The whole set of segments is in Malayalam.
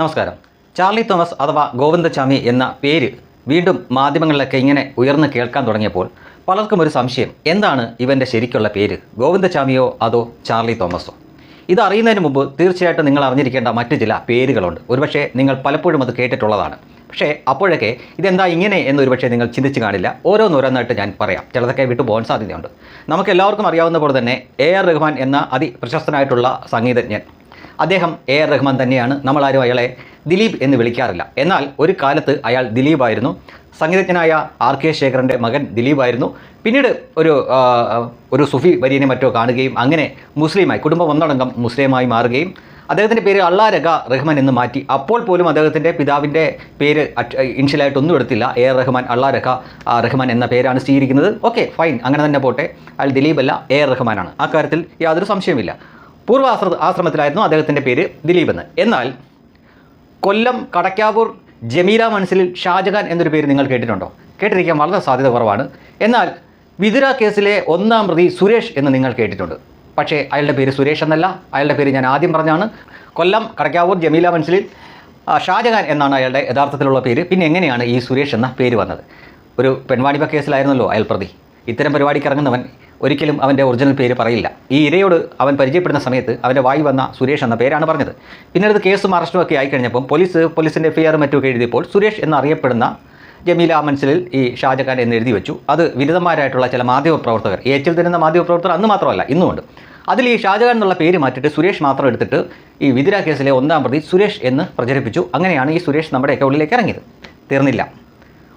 നമസ്കാരം. ചാർലി തോമസ് അഥവാ ഗോവിന്ദചാമി എന്ന പേര് വീണ്ടും മാധ്യമങ്ങളിലൊക്കെ ഇങ്ങനെ ഉയർന്ന് കേൾക്കാൻ തുടങ്ങിയപ്പോൾ പലർക്കും ഒരു സംശയം എന്താണ് ഇവന്റെ ശരിക്കുള്ള പേര്? ഗോവിന്ദചാമിയോ അതോ ചാർലി തോമസോ? ഇത് അറിയുന്നതിന് മുമ്പ് തീർച്ചയായിട്ടും നിങ്ങൾ അറിഞ്ഞിരിക്കേണ്ട മറ്റ് ചില പേരുകളുണ്ട്. ഒരുപക്ഷെ നിങ്ങൾ പലപ്പോഴും അത് കേട്ടിട്ടുള്ളതാണ്. പക്ഷേ അപ്പോഴൊക്കെ ഇതെന്താ ഇങ്ങനെ എന്ന് പക്ഷേ നിങ്ങൾ ചിന്തിച്ച് കാണില്ല. ഓരോന്നോരോന്നായിട്ട് ഞാൻ പറയാം. ചിലതൊക്കെ വിട്ടു പോകാൻ സാധ്യതയുണ്ട്. നമുക്ക് എല്ലാവർക്കും അറിയാവുന്ന പോലെ തന്നെ എ ആർ റഹ്മാൻ എന്ന അതിപ്രശസ്തനായിട്ടുള്ള സംഗീതജ്ഞൻ അദ്ദേഹം എ ആർ റഹ്മാൻ തന്നെയാണ്. നമ്മളാരും അയാളെ ദിലീപ് എന്ന് വിളിക്കാറില്ല. എന്നാൽ ഒരു കാലത്ത് അയാൾ ദിലീപായിരുന്നു. സംഗീതജ്ഞനായ ആർ കെ ശേഖരന്റെ മകൻ ദിലീപായിരുന്നു. പിന്നീട് ഒരു ഒരു സുഫി വര്യനെ മറ്റോ കാണുകയും അങ്ങനെ മുസ്ലിമായി കുടുംബം ഒന്നടങ്കം മുസ്ലിമായി മാറുകയും അദ്ദേഹത്തിന്റെ പേര് അള്ളാ രഗ റഹ്മാൻ എന്ന് മാറ്റി. അപ്പോൾ പോലും അദ്ദേഹത്തിന്റെ പിതാവിന്റെ പേര് ഇൻഷ്യലായിട്ടൊന്നും എടുത്തില്ല. എ ആർ റഹ്മാൻ അള്ളാ രഖ റഹ്മാൻ എന്ന പേരാണ് സ്വീകരിക്കുന്നത്. Okay fine. അങ്ങനെ തന്നെ പോട്ടെ. അയാൾ ദിലീപ് അല്ല എ ആർ റഹ്മാനാണ്. ആ കാര്യത്തിൽ യാതൊരു സംശയമില്ല പൂർവ ആശ്ര ആശ്രമത്തിലായിരുന്നു അദ്ദേഹത്തിന്റെ പേര് ദിലീപ് എന്ന്. എന്നാൽ കൊല്ലം കടക്കാവൂർ ജമീല മനസ്സിൽ ഷാജഹാൻ എന്നൊരു പേര് നിങ്ങൾ കേട്ടിട്ടുണ്ടോ? കേട്ടിരിക്കാൻ വളരെ സാധ്യത കുറവാണ്. എന്നാൽ വിതുര കേസിലെ ഒന്നാം പ്രതി സുരേഷ് എന്ന് നിങ്ങൾ കേട്ടിട്ടുണ്ട്. പക്ഷേ അയാളുടെ പേര് സുരേഷ് എന്നല്ല അയാളുടെ പേര് ഞാൻ ആദ്യം പറഞ്ഞാണ്. കൊല്ലം കടക്കാവൂർ ജമീല മനസ്സിൽ ഷാജഹാൻ എന്നാണ് അയാളുടെ യഥാർത്ഥത്തിലുള്ള പേര്. പിന്നെ എങ്ങനെയാണ് ഈ സുരേഷ് എന്ന പേര് വന്നത്? ഒരു പെൺവാണിഭ കേസിലായിരുന്നല്ലോ അയാൾ പ്രതി. ഇത്തരം പരിപാടിക്ക് ഇറങ്ങുന്നവൻ ഒരിക്കലും അവന്റെ ഒറിജിനൽ പേര് പറയില്ല. ഈ ഇരയോട് അവൻ പരിചയപ്പെടുന്ന സമയത്ത് അവന്റെ വായി വന്ന സുരേഷ് എന്ന പേരാണ് പറഞ്ഞത്. പിന്നീട് കേസും അറസ്റ്റും ഒക്കെ ആയിക്കഴിഞ്ഞപ്പം പോലീസ് പോലീസിന്റെ എഫ് ഐ ആറും മറ്റുമൊക്കെ എഴുതിയപ്പോൾ സുരേഷ് എന്നറിയപ്പെടുന്ന ജമീല മനസ്സിലിൽ ഈ ഷാജഖാൻ എന്ന് എഴുതി വെച്ചു. അത് വിരുദ്ധന്മാരായിട്ടുള്ള ചില മാധ്യമപ്രവർത്തകർ ഏച്ചിൽ തരുന്ന മാധ്യമപ്രവർത്തകർ അന്ന് മാത്രമല്ല ഇന്നുമുണ്ട്. അതിൽ ഈ ഷാജഹാൻ എന്നുള്ള പേര് മാറ്റിയിട്ട് സുരേഷ് മാത്രം എടുത്തിട്ട് ഈ വിതിര കേസിലെ ഒന്നാം പ്രതി സുരേഷ് എന്ന് പ്രചരിപ്പിച്ചു. അങ്ങനെയാണ് ഈ സുരേഷ് നമ്മുടെ ഉള്ളിലേക്ക് ഇറങ്ങിയത്. തീർന്നില്ല.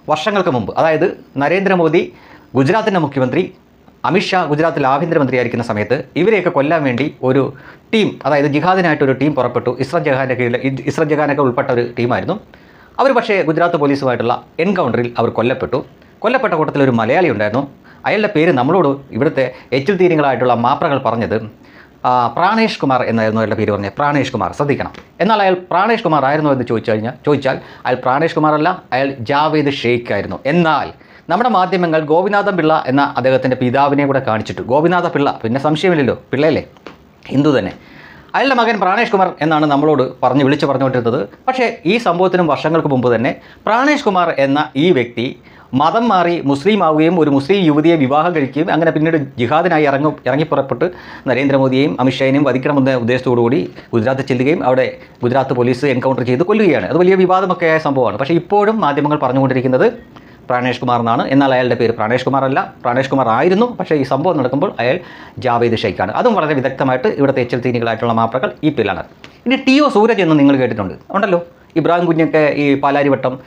വർഷങ്ങൾക്ക് മുമ്പ് അതായത് നരേന്ദ്രമോദി ഗുജറാത്തിന്റെ മുഖ്യമന്ത്രി അമിത്ഷാ ഗുജറാത്തിൽ ആഭ്യന്തരമന്ത്രിയായിരിക്കുന്ന സമയത്ത് ഇവരെയൊക്കെ കൊല്ലാൻ വേണ്ടി ഒരു ടീം അതായത് ജിഹാദിനായിട്ട് ഒരു ടീം പുറപ്പെട്ടു. ഇസ്രത് ജഹാന്റെ കീഴിൽ ഇസ്രത് ജഹാനൊക്കെ ഉൾപ്പെട്ട ഒരു ടീമായിരുന്നു. അവർ പക്ഷേ ഗുജറാത്ത് പോലീസുമായിട്ടുള്ള എൻകൗണ്ടറിൽ അവർ കൊല്ലപ്പെട്ടു. കൊല്ലപ്പെട്ട കൂട്ടത്തിൽ ഒരു മലയാളി ഉണ്ടായിരുന്നു. അയാളുടെ പേര് നമ്മളോട് ഇവിടുത്തെ എച്ചിൽ തീരങ്ങളായിട്ടുള്ള മാപ്രകൾ പറഞ്ഞത് പ്രാണേഷ് കുമാർ എന്നായിരുന്നു അയാളുടെ പേര് പറഞ്ഞത്. പ്രാണേഷ് കുമാർ ശ്രദ്ധിക്കണം. എന്നാൽ അയാൾ പ്രാണേഷ് കുമാർ ആയിരുന്നു എന്ന് ചോദിച്ചു കഴിഞ്ഞാൽ ചോദിച്ചാൽ അയാൾ പ്രാണേഷ് കുമാർ അല്ല അയാൾ ജാവേദ് ഷെയ്ഖ് ആയിരുന്നു. എന്നാൽ നമ്മുടെ മാധ്യമങ്ങൾ ഗോപിനാഥൻ പിള്ള എന്ന അദ്ദേഹത്തിന്റെ പിതാവിനെ കൂടെ കാണിച്ചിട്ടു. ഗോപിനാഥ പിള്ള പിന്നെ സംശയമില്ലല്ലോ പിള്ളയല്ലേ? ഹിന്ദു തന്നെ. അയാളുടെ മകൻ പ്രാണേഷ് കുമാർ എന്നാണ് നമ്മളോട് പറഞ്ഞ് വിളിച്ചു പറഞ്ഞുകൊണ്ടിരുന്നത്. പക്ഷേ ഈ സംഭവത്തിനും വർഷങ്ങൾക്ക് മുമ്പ് തന്നെ പ്രാണേഷ് കുമാർ എന്ന ഈ വ്യക്തി മതം മാറി മുസ്ലിം ആവുകയും ഒരു മുസ്ലിം യുവതിയെ വിവാഹം കഴിക്കുകയും അങ്ങനെ പിന്നീട് ജിഹാദിനായി ഇറങ്ങി ഇറങ്ങിപ്പുറപ്പെട്ട് നരേന്ദ്രമോദിയെയും അമിത്ഷായെയും വധിക്കണമെന്ന ഉദ്ദേശത്തോടുകൂടി ഗുജറാത്ത് ചെല്ലുകയും അവിടെ ഗുജറാത്ത് പോലീസ് എൻകൗണ്ടർ ചെയ്ത് കൊല്ലുകയാണ്. അത് വലിയ വിവാദമൊക്കെയായ സംഭവമാണ്. പക്ഷേ ഇപ്പോഴും മാധ്യമങ്ങൾ പറഞ്ഞുകൊണ്ടിരിക്കുന്നത് പ്രാണേഷ് കുമാർ എന്നാണ്. എന്നാൽ അയാളുടെ പേര് പ്രാണേഷ് കുമാർ അല്ല. പ്രാണേഷ് കുമാർ ആയിരുന്നു. പക്ഷേ ഈ സംഭവം നടക്കുമ്പോൾ അയാൾ ജാവേദ് ഷെയ്ഖാണ്. അതും വളരെ വിദഗ്ധമായിട്ട് ഇവിടുത്തെ എച്ചൽ തീനികളായിട്ടുള്ള മാപ്രകൾ ഈ പേരിലാണ് ഇനി ടി ഒ സൂരജ് എന്ന് നിങ്ങൾ കേട്ടിട്ടുണ്ട്. ഉണ്ടല്ലോ. ഇബ്രാഹിം കുഞ്ഞൊക്കെ ഈ പാലാരിവട്ടം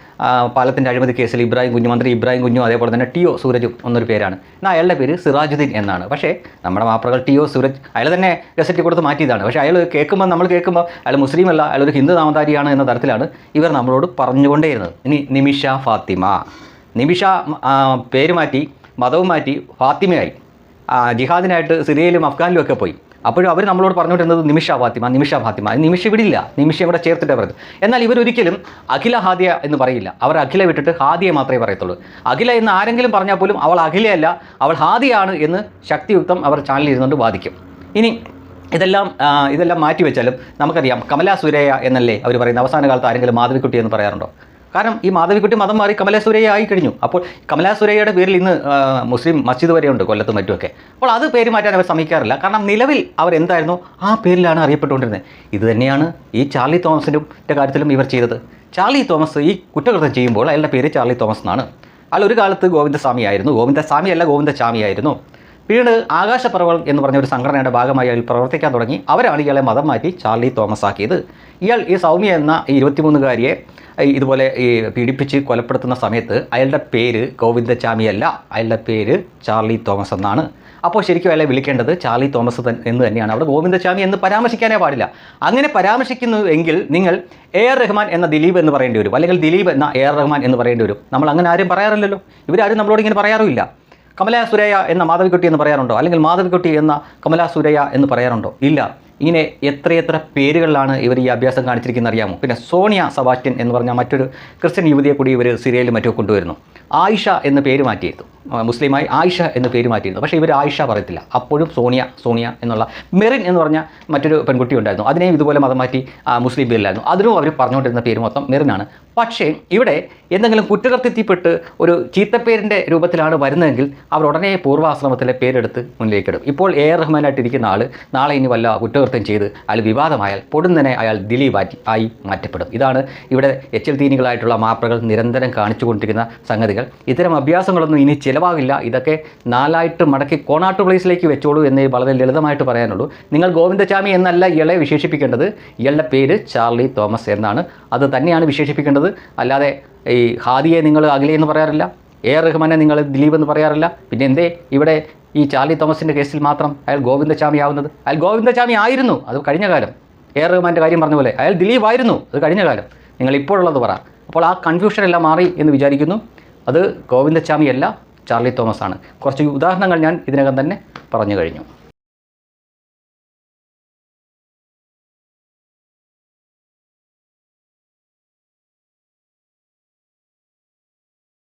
പാലത്തിന്റെ അഴിമതി കേസിൽ ഇബ്രാഹിം കുഞ്ഞു മന്ത്രി ഇബ്രാഹിം കുഞ്ഞു അതേപോലെ തന്നെ ടി ഒ സൂരജും എന്നൊരു പേരാണ്. എന്നാൽ അയാളുടെ പേര് സിറാജുദ്ദീൻ എന്നാണ്. പക്ഷേ നമ്മുടെ മാപ്രകൾ ടി ഒ സൂരജ് അയാൾ തന്നെ ഗസറ്റ് കൊടുത്ത് മാറ്റിയതാണ്. പക്ഷേ അയാൾ കേൾക്കുമ്പോൾ നമ്മൾ കേൾക്കുമ്പോൾ അയാൾ മുസ്ലിം അല്ല അയാൾ ഒരു ഹിന്ദു നാമധാരിയാണ് എന്ന തരത്തിലാണ് ഇവർ നമ്മളോട് പറഞ്ഞുകൊണ്ടേയിരുന്നത്. ഇനി നിമിഷ ഫാത്തിമ. നിമിഷ പേര് മാറ്റി മതവും മാറ്റി ഫാത്തിമയായി. ജിഹാദിനായിട്ട് സിറിയയിലും അഫ്ഗാനിലും ഒക്കെ പോയി. അപ്പോഴും അവർ നമ്മളോട് പറഞ്ഞുകൊണ്ടിരുന്നത് നിമിഷ ഫാത്തിമ നിമിഷ ഫാത്തിമ. നിമിഷ ഇവിടില്ല നിമിഷ ഇവിടെ ചേർത്തിട്ടേ പറയുന്നത് എന്നാൽ ഇവരൊരിക്കലും അഖില ഹാദിയ എന്ന് പറയില്ല. അവർ അഖില വിട്ടിട്ട് ഹാദിയെ മാത്രമേ പറയത്തുള്ളൂ. അഖില എന്ന് ആരെങ്കിലും പറഞ്ഞാൽ പോലും അവൾ അഖിലയല്ല അവൾ ഹാദിയാണ് എന്ന് ശക്തിയുക്തം അവർ ചാനലിൽ ഇരുന്നുകൊണ്ട് വാദിക്കും. ഇനി ഇതെല്ലാം ഇതെല്ലാം മാറ്റിവെച്ചാലും നമുക്കറിയാം കമലാ സുരയ്യ എന്നല്ലേ അവർ പറയുന്ന അവസാന കാലത്ത് ആരെങ്കിലും മാധവിക്കുട്ടി എന്ന് പറയാറുണ്ടോ? കാരണം ഈ മാധവിക്കുട്ടി മതം മാറി കമലാസുരയെ ആയി കഴിഞ്ഞു. അപ്പോൾ കമലാസുരയുടെ പേരിൽ ഇന്ന് മുസ്ലിം മസ്ജിദ് വരെയുണ്ട് കൊല്ലത്തും മറ്റുമൊക്കെ. അപ്പോൾ അത് പേര് മാറ്റാൻ അവർ ശ്രമിക്കാറില്ല കാരണം നിലവിൽ അവർ എന്തായിരുന്നു? ആ പേരിലാണ് അറിയപ്പെട്ടുകൊണ്ടിരുന്നത്. ഇത് തന്നെയാണ് ഈ ചാർലി തോമസിന്റെ കാര്യത്തിലും ഇവർ ചെയ്തത്. ചാർലി തോമസ് ഈ കുറ്റകൃത്യം ചെയ്യുമ്പോൾ അയാളുടെ പേര് ചാർലി തോമസ് എന്നാണ്. അയാൾ ഒരു കാലത്ത് ഗോവിന്ദസ്വാമി ആയിരുന്നു. ഗോവിന്ദസ്വാമി അല്ല ഗോവിന്ദസ്വാമി ആയിരുന്നു പിന്നീട് ആകാശപ്പറവൾ എന്ന് പറഞ്ഞ ഒരു സംഘടനയുടെ ഭാഗമായി അയാൾ പ്രവർത്തിക്കാൻ തുടങ്ങി. അവരാണ് ഇയാളെ മതം മാറ്റി ചാർലി തോമസ് ആക്കിയത്. ഇയാൾ ഈ സൗമ്യ എന്ന ഈ ഇരുപത്തിമൂന്നുകാരിയെ ഇതുപോലെ ഈ പീഡിപ്പിച്ച് കൊലപ്പെടുത്തുന്ന സമയത്ത് അയാളുടെ പേര് ഗോവിന്ദചാമി അല്ല അയാളുടെ പേര് ചാർലി തോമസ് എന്നാണ്. അപ്പോൾ ശരിക്കും അയാളെ വിളിക്കേണ്ടത് ചാർലി തോമസ് എന്ന് തന്നെയാണ്. അവിടെ ഗോവിന്ദചാമി എന്ന് പരാമർശിക്കാനേ പാടില്ല. അങ്ങനെ പരാമർശിക്കുന്നു എങ്കിൽ നിങ്ങൾ എ ആർ റഹ്മാൻ എന്ന ദിലീപ് എന്ന് പറയേണ്ടി വരും. അല്ലെങ്കിൽ ദിലീപ് എന്ന എ ആർ റഹ്മാൻ എന്ന് പറയേണ്ടി വരും. നമ്മൾ അങ്ങനെ ആരും പറയാറില്ലല്ലോ. ഇവരാരും നമ്മളോട് ഇങ്ങനെ പറയാറുമില്ല. കമലാ സുരയ്യ എന്ന മാധവിക്കുട്ടി എന്ന് പറയാറുണ്ടോ? അല്ലെങ്കിൽ മാധവിക്കുട്ടി എന്ന കമലാ സുരയ്യ എന്ന് പറയാറുണ്ടോ? ഇല്ല. ഇങ്ങനെ എത്രയെത്ര പേരുകളിലാണ് ഇവർ ഈ അഭ്യാസം കാണിച്ചിരിക്കുന്നത് അറിയാമോ? പിന്നെ സോണിയ സബാസ്റ്റ്യൻ എന്ന് പറഞ്ഞ മറ്റൊരു ക്രിസ്ത്യൻ യുവതിയെ കൂടി ഇവർ സീരിയലിൽ മറ്റോ കൊണ്ടുവരുന്നു. ആയിഷ എന്ന പേര് മാറ്റിയിരുന്നു മുസ്ലിമായി ആയിഷ എന്ന് പേര് മാറ്റിയിരുന്നു. പക്ഷേ ഇവർ ആയിഷ പറയത്തില്ല. അപ്പോഴും സോണിയ സോണിയ എന്നുള്ള മെറിൻ എന്ന് പറഞ്ഞ മറ്റൊരു പെൺകുട്ടി ഉണ്ടായിരുന്നു. അതിനെയും ഇതുപോലെ മതം മാറ്റി മുസ്ലിം പേരിലായിരുന്നു അതിനും അവർ പറഞ്ഞുകൊണ്ടിരുന്ന പേര് മൊത്തം മെറിനാണ്. പക്ഷേ ഇവിടെ എന്തെങ്കിലും കുറ്റകൃത്യത്തിൽപ്പെട്ട് ഒരു ചീത്തപ്പേരിന്റെ രൂപത്തിലാണ് വരുന്നതെങ്കിൽ അവർ ഉടനെ പൂർവാശ്രമത്തിലെ പേരെടുത്ത് മുന്നിലേക്കിടും. ഇപ്പോൾ എ. ആർ. റഹ്മാനായിട്ടിരിക്കുന്ന ആൾ നാളെ ഇനി വല്ല കുറ്റകൃത്യം ചെയ്ത് അയാൾ വിവാദമായാൽ പൊടുന്നനെ അയാൾ ദിലീപ് ആയി മാറ്റപ്പെടും. ഇതാണ് ഇവിടെ എച്ചൽ തീനികളായിട്ടുള്ള മാപ്രകൾ നിരന്തരം കാണിച്ചുകൊണ്ടിരിക്കുന്ന സംഗതികൾ. ഇത്തരം അഭ്യാസങ്ങളൊന്നും ഇനി ചിലവാകില്ല. ഇതൊക്കെ നാലായിട്ട് മടക്കി കോണാട്ട് പ്ലേസിലേക്ക് വെച്ചോളൂ എന്നേ വളരെ ലളിതമായിട്ട് പറയാനുള്ളൂ. നിങ്ങൾ ഗോവിന്ദചാമി എന്നല്ല ഇയാളെ വിശേഷിപ്പിക്കേണ്ടത്. ഇയാളുടെ പേര് ചാർലി തോമസ് എന്നാണ്. അത് തന്നെയാണ് വിശേഷിപ്പിക്കേണ്ടത്. അല്ലാതെ ഈ ഹാദിയെ നിങ്ങൾ അഖിലെ എന്ന് പറയാറില്ല. എ റഹ്മാനെ നിങ്ങൾ ദിലീപ് എന്ന് പറയാറില്ല. പിന്നെ എന്തേ? ഇവിടെ ഈ ചാർലി തോമസിന്റെ കേസിൽ മാത്രം അയാൾ ഗോവിന്ദചാമി ആവുന്നത്. അയാൾ ഗോവിന്ദചാമി ആയിരുന്നു. അത് കഴിഞ്ഞ കാലം. എ റഹ്മാന്റെ കാര്യം പറഞ്ഞ പോലെ അയാൾ ദിലീപ് ആയിരുന്നു. അത് കഴിഞ്ഞ കാലം. നിങ്ങൾ ഇപ്പോഴുള്ളത് പറ. അപ്പോൾ ആ കൺഫ്യൂഷൻ എല്ലാം മാറി എന്ന് വിചാരിക്കുന്നു. അത് ഗോവിന്ദചാമി അല്ല. ചാർലി തോമസ് ആണ് കുറച്ച് ഉദാഹരണങ്ങൾ ഞാൻ ഇതിനകം തന്നെ പറഞ്ഞു കഴിഞ്ഞു.